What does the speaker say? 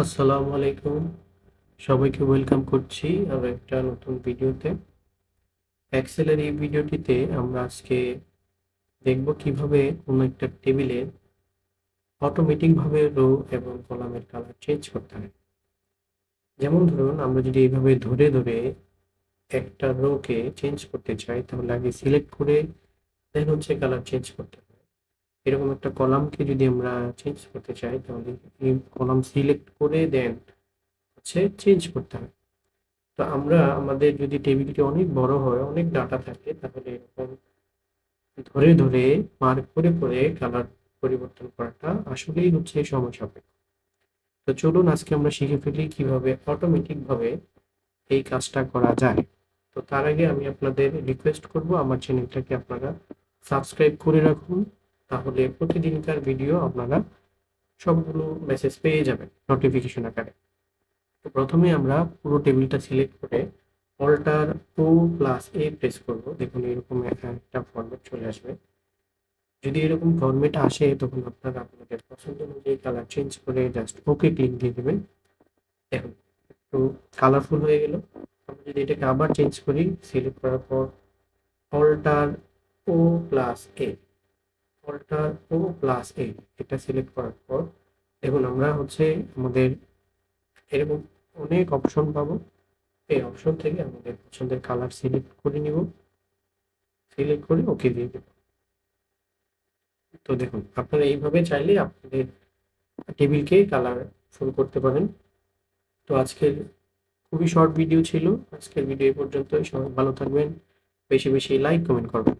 আসসালামু আলাইকুম। সবাইকে ওয়েলকাম করছি আরও একটা নতুন ভিডিওতে। এক্সেলের এই ভিডিওটিতে আমরা আজকে দেখব কীভাবে কোনো একটা টেবিলে অটোমেটিকভাবে রো এবং কলামের কালার চেঞ্জ করতে হয়। যেমন ধরুন, আমরা যদি এইভাবে ধরে ধরে একটা রোকে চেঞ্জ করতে চাই, তাহলে আগে সিলেক্ট করে দেন হচ্ছে কালার চেঞ্জ করতে এরকম একটা কলামকে যদি আমরা চেঞ্জ করতে চাই, তাহলে কলাম সিলেক্ট করে দেন হচ্ছে চেঞ্জ করতে হবে। তো আমরা, আমাদের যদি টেবিলটি অনেক বড় হয়, অনেক ডাটা থাকে, তাহলে এরকম ধরে ধরে মার্ক করে করে কালার পরিবর্তন করাটা আসলেই হচ্ছে সময় সাপেক্ষ। তো চলুন আজকে আমরা শিখে ফেলি কীভাবে অটোমেটিকভাবে এই কাজটা করা যায়। তো তার আগে আমি আপনাদের রিকোয়েস্ট করব, আমার চ্যানেলটাকে আপনারা সাবস্ক্রাইব করে রাখুন। তাহলে প্রতিদিনকার ভিডিও আপনারা সবগুলো মেসেজ পেয়ে যাবেন নোটিফিকেশন আকারে। তো প্রথমে আমরা পুরো টেবিলটা সিলেক্ট করে alter O plus A press করব। দেখুন, এরকম একটা ফরম্যাট চলে আসবে। যদি এরকম ফরম্যাট আসে, তখন আপনারা আপনাদের পছন্দ অনুযায়ী কালার চেঞ্জ করে জাস্ট ওকে ক্লিক দিয়ে দেবেন। দেখুন, একটু কালারফুল হয়ে গেল। আমরা যদি এটাকে আবার চেঞ্জ করি সিলেক্ট করার পর alter O plus A alter O plus A এটা সিলেক্ট করার পর দেখুন আমরা হচ্ছে আমাদের এরকম অনেক অপশন পাবো। এই অপশন থেকে আমাদের পছন্দের কালার সিলেক্ট করে নিব। সিলেক্ট করে ওকে দিয়ে দেব। তো দেখুন, আপনারা এইভাবে চাইলে আপনাদের টেবিলকে কালার ফুল করতে পারেন। তো আজকের খুবই শর্ট ভিডিও ছিল। আজকের ভিডিও এই পর্যন্তই। সবাই ভালো থাকবেন। বেশি বেশি লাইক কমেন্ট করবেন।